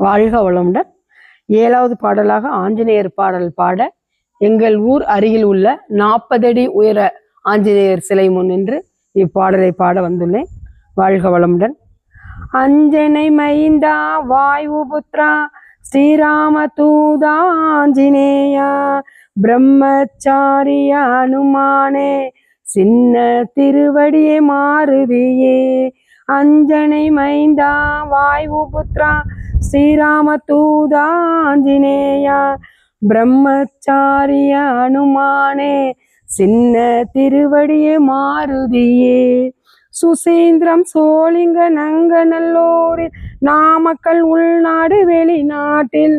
வாழ்க வளமுடன். ஏழாவது பாடலாக ஆஞ்சநேயர் பாடல் பாட எங்கள் ஊர் அருகில் உள்ள நாற்பது அடி உயர ஆஞ்சநேயர் சிலை முன் நின்று இப்பாடலை பாட வந்துள்ளேன். வாழ்க வளமுடன். அஞ்சனை மைந்தா வாயு புத்ரா ஸ்ரீராம தூதா ஆஞ்சநேயா பிரம்மச்சாரிய அனுமானே சின்ன திருவடியே மாருதியே அஞ்சனை மைந்தா வாயு புத்ரா ஸ்ரீராம தூதா பிரம்மச்சாரிய அனுமானே சின்ன திருவடியே மாருதியே. சுசீந்திரம் சோழிங்க நங்கநல்லூரில் நாமக்கல் உள்நாடு வெளிநாட்டில்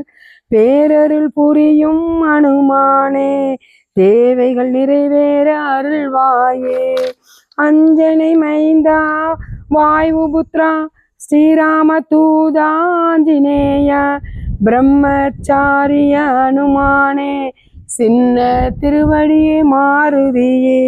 பேரருள் புரியும் அனுமானே தேவைகள் நிறைவேற அருள்வாயே. அஞ்சனை மைந்தா வாய்வு புத்ரா ஸ்ரீராம தூதாஞ்சினேய பிரம்மச்சாரிய அனுமானே சின்ன திருவடியே மாறுதியே.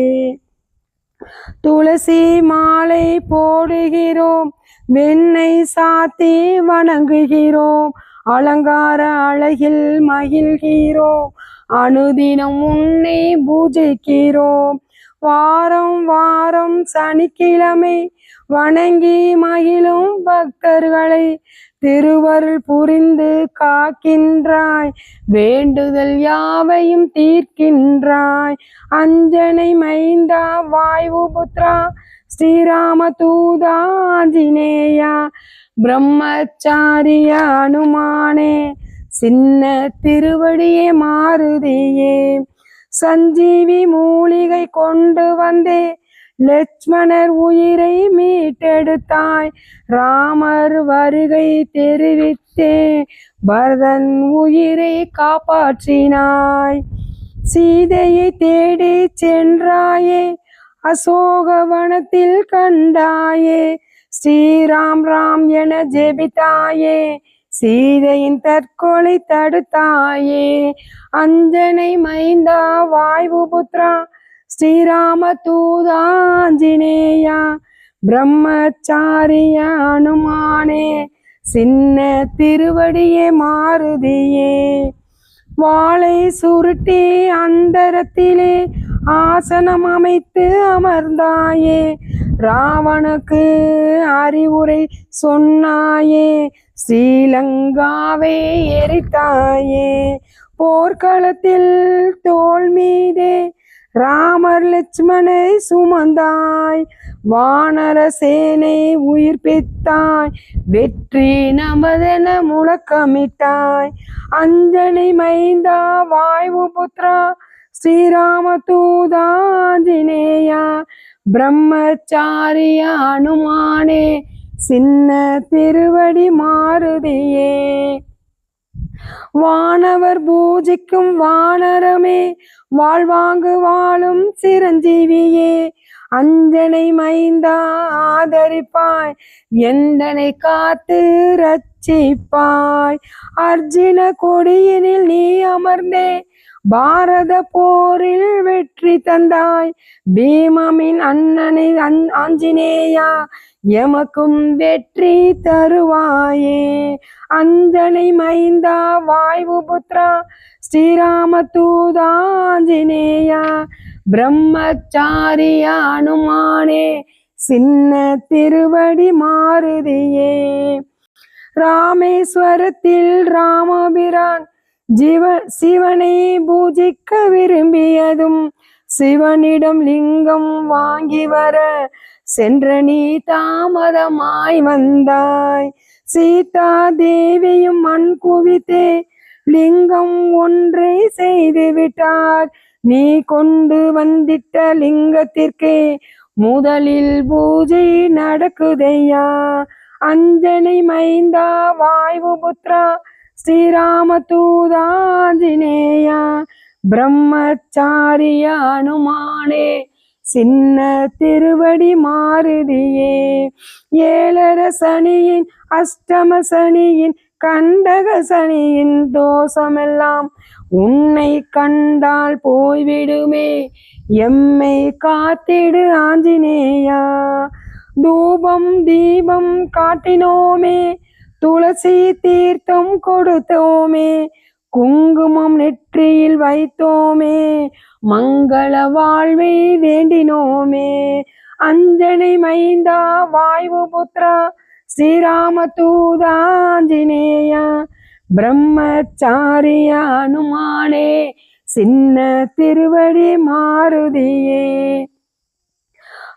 துளசி மாலை போடுகிறோம் வெண்ணெய் சாத்தி வணங்குகிறோம் அலங்கார அழகில் மகிழ்கிறோம் அனுதினம் உன்னை பூஜிக்கிறோம் வாரம் வாரம் சனிக்கிழமை வணங்கி மகிழும் பக்தர்களை திருவருள் புரிந்து காக்கின்றாய். வேண்டுதல் யாவையும் தீர்க்கின்றாய். அஞ்சனை மைந்தா வாயு புத்ரா ஸ்ரீராம தூதா ஆஞ்சநேயா பிரம்மச்சாரிய அனுமானே சின்ன திருவடியே மாறுதியே. சஞ்சீவி மூலிகை கொண்டு வந்தே. லட்சுமணர் உயிரை மீட்டெடுத்தாய். ராமர் வருகை தெரிவித்தே பரதன் உயிரை காப்பாற்றினாய். சீதையை தேடி சென்றாயே. அசோகவனத்தில் கண்டாயே. ஸ்ரீராம் ராம் என ஜெபித்தாயே. சீதையின் தற்கொலை தடுத்தாயே. அஞ்சனை மைந்தா வாய்வு புத்ரா ஸ்ரீராம தூதாஞ்சினேயா பிரம்மச்சாரிய அனுமானே சின்ன திருவடியே மாருதியே வாளை சுருட்டி அந்தரத்திலே ஆசனம் அமைத்து அமர்ந்தாயே. ராவணுக்கு அறிவுரை சொன்னாயே. ஸ்ரீலங்காவை எரித்தாயே போர்க்களத்தில் தோல் மீதே ராமர் லட்சுமணை சுமந்தாய் வானர சேனை உயிர்ப்பித்தாய் வெற்றி நமதென முழக்கமிட்டாய். அஞ்சனை மைந்தா வாயு புத்ரா ஸ்ரீராம தூதாஜினேயா பிரம்மச்சாரிய அனுமானே சின்ன திருவடி மாறுதியே. வானவர் பூஜிக்கும் வானரமே வாழ்வாங்கு வாழும் சிரஞ்சீவியே. அஞ்சனை மைந்தா ஆதரிப்பாய். எந்தனை காத்து ரட்சிப்பாய். அர்ஜுன கொடியினில் நீ அமர்ந்தே. பாரத போரில் வெற்றி தந்தாய். பீமமின் அண்ணனை அன் ஆஞ்சநேயா எமக்கும் வெற்றி தருவாயே. அஞ்சனை மைந்தா வாய்வு புத்ரா ஸ்ரீராம தூதாஞ்சனேயா பிரம்மச்சாரிய அனுமானே சின்ன திருவடி மாறுதியே. ராமேஸ்வரத்தில் ராமபிரான் ஜீவ சிவனை பூஜிக்க விரும்பியதும் சிவனிடம் லிங்கம் வாங்கி வர சென்ற நீ தாமதமாய் வந்தாய். சீதா தேவியும் மண் குவித்தே லிங்கம் ஒன்றை செய்து விட்டார். நீ கொண்டு வந்திட்ட லிங்கத்திற்கே முதலில் பூஜை நடக்குதையா? அஞ்சனை மைந்தா வாயு புத்ரா ஸ்ரீராம தூதாஞ்சினேயா பிரம்மச்சாரிய அனுமானே சின்ன திருவடி மாருதியே ஏழர சனியின் அஷ்டம சனியின் கண்டக சனியின் தோஷமெல்லாம் உன்னை கண்டால் போய்விடுமே. எம்மை காத்திடு ஆஞ்சநேயா. தூபம் தீபம் காட்டினோமே. துளசி தீர்த்தம் கொடுத்தோமே. குங்குமம் நெற்றியில் வைத்தோமே. மங்கள வாழ்வை வேண்டினோமே. அஞ்சனை மைந்தா வாயு புத்ரா. ஸ்ரீராம தூதாஞ்சனேய பிரம்மச்சாரிய அனுமானே சின்ன திருவடி மாருதியே.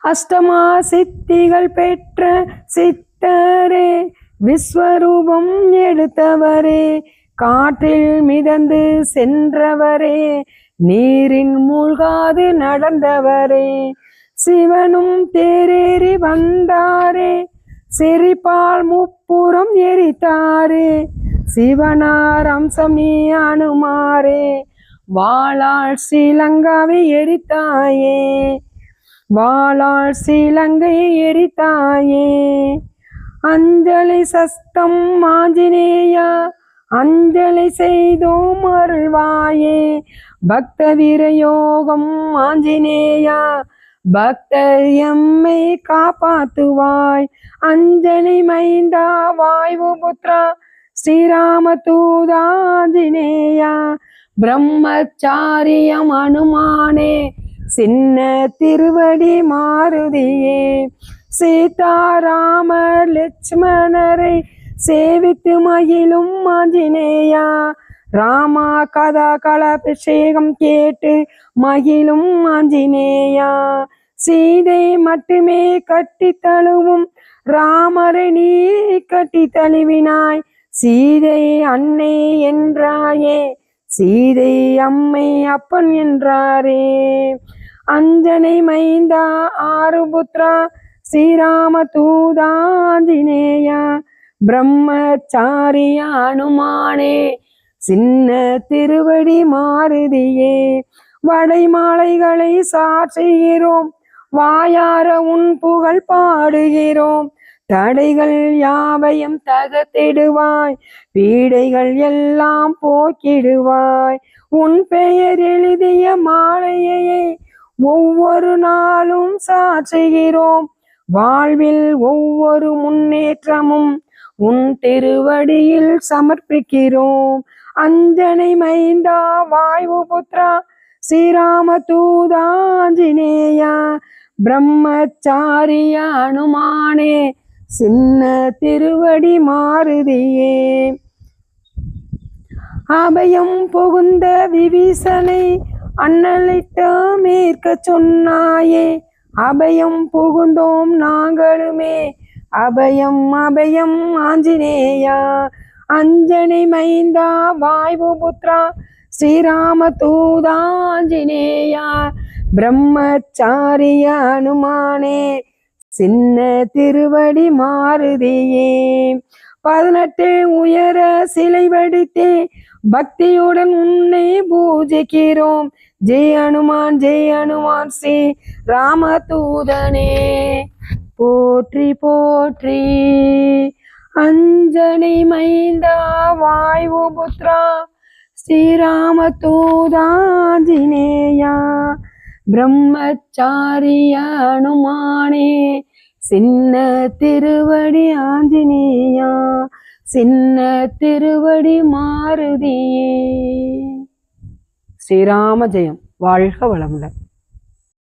அஷ்டமா சித்திகள் பெற்ற சித்தரே விஸ்வரூபம் எடுத்தவரே காற்றில் மிதந்து சென்றவரே நீரின் மூழ்காது நடந்தவரே. சிவனும் தேரேறி வந்தாரே சிரிப்பால் முப்புறம் எரித்தாரே. சிவனார் அம்சம் நீ அனுமாரே வாழாள் ஸ்ரீலங்காவை எரித்தாயே. வாழாள் ஸ்ரீலங்கை எரித்தாயே. அஞ்சலி சஸ்தம் ஆஞ்சநேயா அஞ்சலி செய்தோம் அருள்வாயே. பக்த விரயோகம் ஆஞ்சநேயா பக்தர் எம்மை காப்பாத்துவாய். அஞ்சலி மைந்தா வாய்வு புத்ரா ஸ்ரீராம தூதாஞ்சனேயா பிரம்மச்சாரியம் அனுமானே சின்ன திருவடி மாருதியே. சீதாராம லட்சுமணரை சேவித்து மகிழும் ஆஞ்சநேயா ராமா கதா கலாபிஷேகம் கேட்டு மகிழும் ஆஞ்சநேயா சீதை மட்டுமே கட்டி தழுவும் ராமரை நீ கட்டி தழுவினாய் சீதை அன்னை என்றாயே சீதை அம்மை அப்பன் என்றாரே. அஞ்சனை மைந்தா ஆறுபுத்ரா ஸ்ரீராம தூதாஞ்சினேயா பிரம்மச்சாரிய அனுமானே சின்ன திருவடி மாருதியே. வடை மாலைகளை சாற்றுகிறோம் வாயார உன் புகழ் பாடுகிறோம். தடைகள் யாவையும் தகத்திடுவாய் பீடைகள் எல்லாம் போக்கிடுவாய். உன் பெயர் எழுதிய மாலையை ஒவ்வொரு நாளும் சாற்றுகிறோம். வாழ்வில் ஒவ்வொரு முன்னேற்றமும் உன் திருவடியில் சமர்ப்பிக்கிறோம். அஞ்சனை மைந்தா வாயு புத்ரா ஸ்ரீராம தூதாஞ்சினேயா பிரம்மச்சாரிய அனுமானே சின்ன திருவடி மாறுதியே. அபயம் புகுந்த விபீசனை அண்ணலிட்ட மேற்க சொன்னாயே. அபயம் புகுந்தோம் நாங்களுமே. அபயம் அபயம் ஆஞ்சநேயா அஞ்சனை மைந்தா வாய்வு புத்ரா. ஸ்ரீராம தூதாஞ்சனேயா பிரம்மச்சாரிய அனுமானே. சின்ன திருவடி மாறுதியே. பதினெட்டு உயர சிலை வடித்தே பக்தியுடன் உன்னை பூஜிக்கிறோம். ஜெய் அனுமான் ஜெய் அனுமான் ஸ்ரீ ராமதூதனே. போற்றி போற்றி. அஞ்சனை மைந்தா வாய்வு புத்ரா ஸ்ரீராம தூதாஞ்சினேயா பிரம்மச்சாரிய அனுமானே சின்ன திருவடி ஆஞ்சநேயா சின்ன திருவடி மாருதியே. ஸ்ரீராம ஜெயம். வாழ்க வளமுடன்.